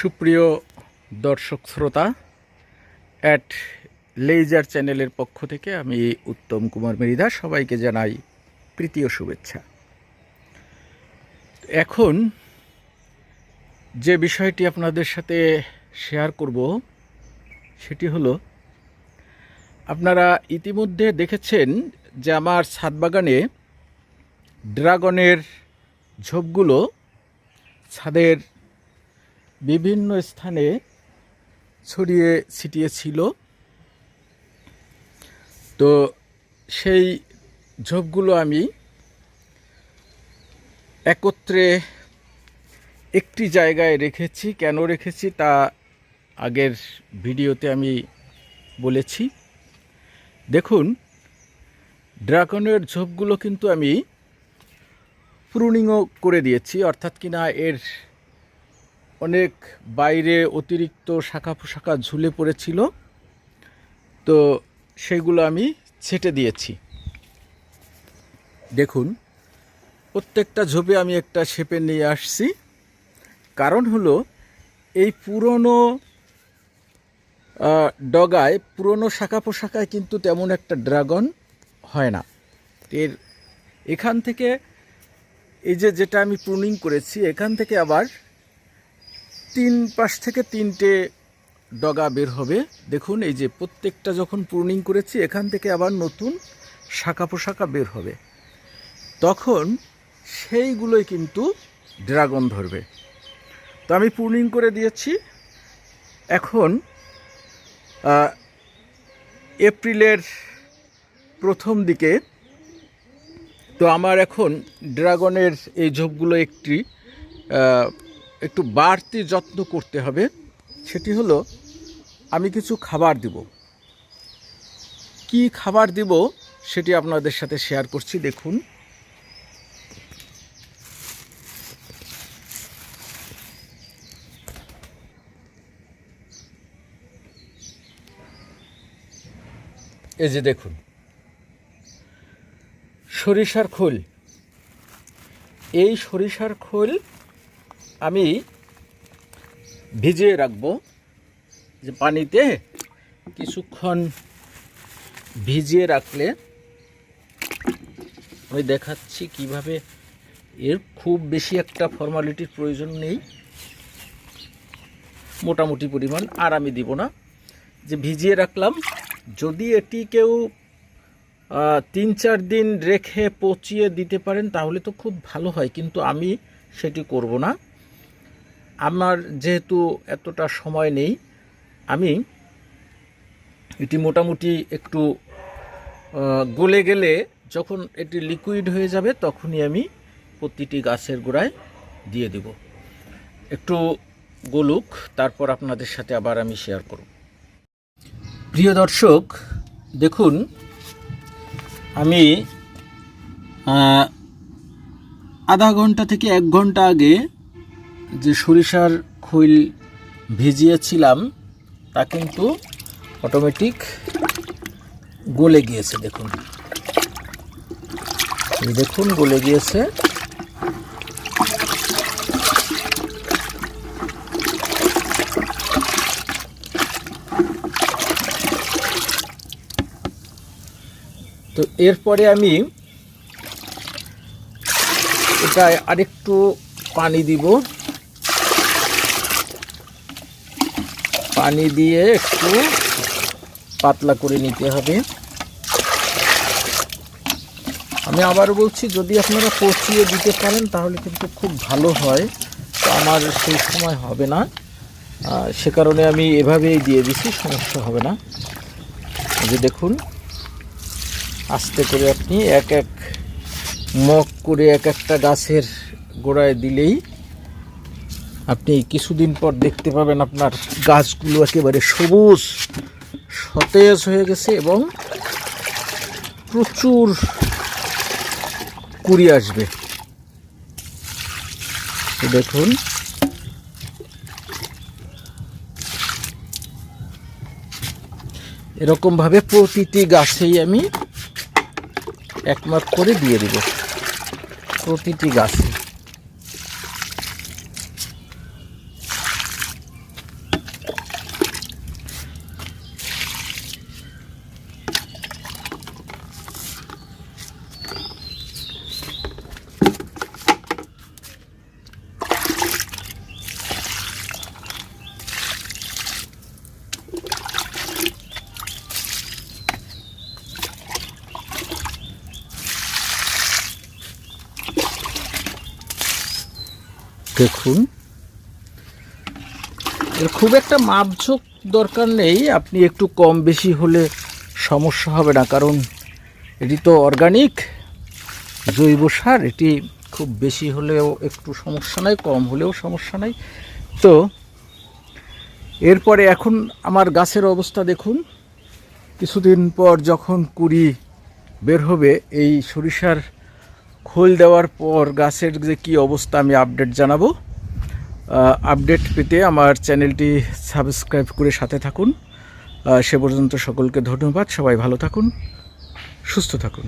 সুপ্রিয় দর্শক শ্রোতা অ্যাট লেজার চ্যানেলের পক্ষ থেকে আমি উত্তম কুমার মেরিদা সবাইকে জানাই প্রীতি ও শুভেচ্ছা। এখন যে বিষয়টি আপনাদের সাথে শেয়ার করব, সেটি হলো, আপনারা ইতিমধ্যে দেখেছেন যে আমার ছাদ বাগানে ড্রাগনের ঝোপগুলো ছাদের বিভিন্ন স্থানে ছড়িয়ে ছিটিয়ে ছিল। তো সেই ঝোপগুলো আমি একত্রে একটি জায়গায় রেখেছি। কেন রেখেছি তা আগের ভিডিওতে আমি বলেছি। দেখুন, ড্রাগনের ঝোপগুলো কিন্তু আমি প্রুনিংও করে দিয়েছি, অর্থাৎ কিনা এর অনেক বাইরে অতিরিক্ত শাখা পোশাখা ঝুলে পড়েছিল। তো সেগুলো আমি ছেটে দিয়েছি। দেখুন, প্রত্যেকটা ঝোপে আমি একটা শেপে নিয়ে আসছি। কারণ হলো, এই পুরনো ডগায়, পুরনো শাখা পোশাখায় কিন্তু তেমন একটা ড্রাগন হয় না। এর, এখান থেকে, এই যে যেটা আমি প্রুনিং করেছি, এখান থেকে আবার তিন পাশ থেকে তিনটে ডগা বের হবে। দেখুন, এই যে প্রত্যেকটা যখন প্রুনিং করেছি, এখান থেকে আবার নতুন শাখা পোশাখা বের হবে। তখন সেইগুলোই কিন্তু ড্রাগন ধরবে। তো আমি প্রুনিং করে দিয়েছি। এখন এপ্রিলের প্রথম দিকে, তো আমার এখন ড্রাগনের এই ঝোপগুলো একটি একটু বাড়তি যত্ন করতে হবে, সেটি হলো আমি কিছু খাবার দিব। কি খাবার দিব সেটি আপনাদের সাথে শেয়ার করছি, দেখুন। এই যে দেখুন, সরিষার খোল। এই সরিষার খোল আমি ভিজিয়ে রাখব যে পানিতে কিছুক্ষণ ভিজিয়ে রাখলে আমি দেখাচ্ছি কীভাবে এর খুব বেশি একটা ফর্মালিটির প্রয়োজন নেই। মোটামুটি পরিমাণ আর আমি দিব না। যে ভিজিয়ে রাখলাম, যদি এটি কেউ তিন চার দিন রেখে পচিয়ে দিতে পারেন তাহলে তো খুব ভালো হয়, কিন্তু আমি সেটি করব না। আমার যেহেতু এতটা সময় নেই, আমি এটি মোটামুটি একটু গলে গেলে যখন এটি লিকুইড হয়ে যাবে তখনই আমি প্রতিটি গাছের গোড়ায় দিয়ে দেব। একটু গলুক, তারপর আপনাদের সাথে আবার আমি শেয়ার করব। প্রিয় দর্শক, দেখুন, আমি আধা ঘণ্টা থেকে এক ঘণ্টা আগে যে সরিষার খৈল ভিজিয়েছিলাম, তা কিন্তু অটোমেটিক গলে গিয়েছে, দেখুন। দেখুন, গলে গিয়েছে। তো এরপরে আমি এটায় আরেকটু পানি দিব। পানি দিয়ে একটু পাতলা করে নিতে হবে। আমি আবার বলছি, যদি আপনারা পচিয়ে দিতে পারেন, তাহলে কিন্তু খুব ভালো হয়। তো আমার সেই সময় হবে না। সে কারণে আমি এভাবেই দিয়ে দিছি, সমস্যা হবে না। যে দেখুন, আস্তে করে আপনি এক এক মগ করে এক একটা গাছের গোড়ায় দিলেই আপনি কিছুদিন পর দেখতে পাবেন আপনার গাছগুলো একেবারে সবুজ, সতেজ হয়ে গেছে এবং প্রচুর কুড়ি আসবে। দেখুন। এরকমভাবে প্রতিটি গাছেই আমি একমাত করে দিয়ে দিব। প্রতিটি গাছে। দেখুন। এর খুব একটা মাপঝোক দরকার নেই, আপনি একটু কম বেশি হলে সমস্যা হবে না, কারণ এটি তো অর্গানিক জৈব সার, এটি খুব বেশি হলেও একটু সমস্যা নাই, কম হলেও সমস্যা নাই। তো, এরপরে এখন আমার গাছের অবস্থা দেখুন। কিছুদিন পর যখন কুড়ি বের হবে, এই সরিষার খোল দেওয়ার পর গাছের যে কি অবস্থা আমি আপডেট জানাব। আপডেট পেতে আমার চ্যানেলটি সাবস্ক্রাইব করে সাথে থাকুন। সে পর্যন্ত সকলকে ধন্যবাদ। সবাই ভালো থাকুন, সুস্থ থাকুন।